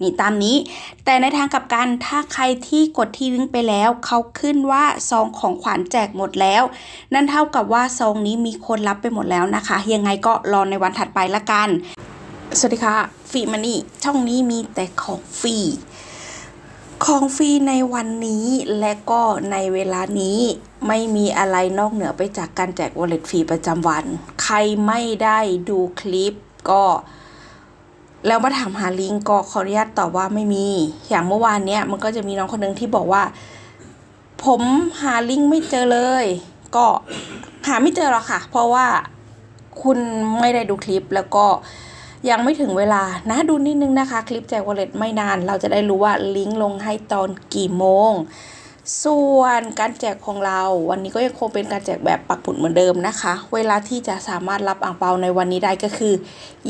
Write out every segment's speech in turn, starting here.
นี่ตามนี้ แต่ในทางกลับกันถ้าใครที่กดที่ลิงก์ไปแล้ว เขาขึ้นว่าซองของขวัญแจกหมดแล้ว นั่นเท่ากับว่าซองนี้มีคนรับไปหมดแล้วนะคะ ยังไงก็รอในวันถัดไปละกัน สวัสดีค่ะฟรีมันนี่ช่องนี้มีแต่ของฟรีของฟรีในวันนี้และก็ในเวลานี้ไม่มีอะไรนอกเหนือไปจากการแจก wallet ฟรีประจำวัน ใครไม่ได้ดูคลิปก็ แล้วมาถามหาลิงก์ก็ขออนุญาตตอบว่าไม่มี อย่างเมื่อวานเนี้ยมันก็จะมีน้องคนหนึ่งที่บอกว่า ผมหาลิงก์ไม่เจอเลย ก็หาไม่เจอหรอกค่ะ เพราะว่าคุณไม่ได้ดูคลิปแล้วก็ยังไม่ถึงเวลานะดูนิดนึงนะคะ คลิปแจกวอลเล็ตไม่นาน เราจะได้รู้ว่าลิงก์ลงให้ตอนกี่โมง ส่วนการแจกของเราวันนี้ก็ยังคงเป็นการแจกแบบปักผุดเหมือนเดิมนะคะ เวลาที่จะสามารถรับอ่างเปาในวันนี้ได้ก็คือ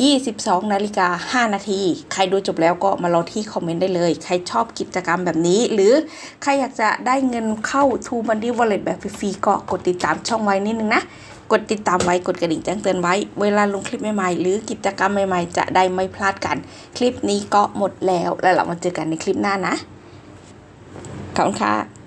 22นาฬิกา5นาที ใครดูจบแล้วก็มารอที่คอมเมนต์ได้เลย ใครชอบกิจกรรมแบบนี้ หรือใครอยากจะได้เงินเข้า t ูบันดี้วอลเล็ตแบบฟรีๆก็กดติดตามช่องไว้นิดนึงนะกดติดตามไว้กดกระดิ่งแจ้งเตือนไว้ เวลาลงคลิปใหม่ๆ หรือกิจกรรมใหม่ๆ จะได้ไม่พลาดกัน คลิปนี้ก็หมดแล้ว แล้วเรามาเจอกันในคลิปหน้านะขอบคุณค่ะ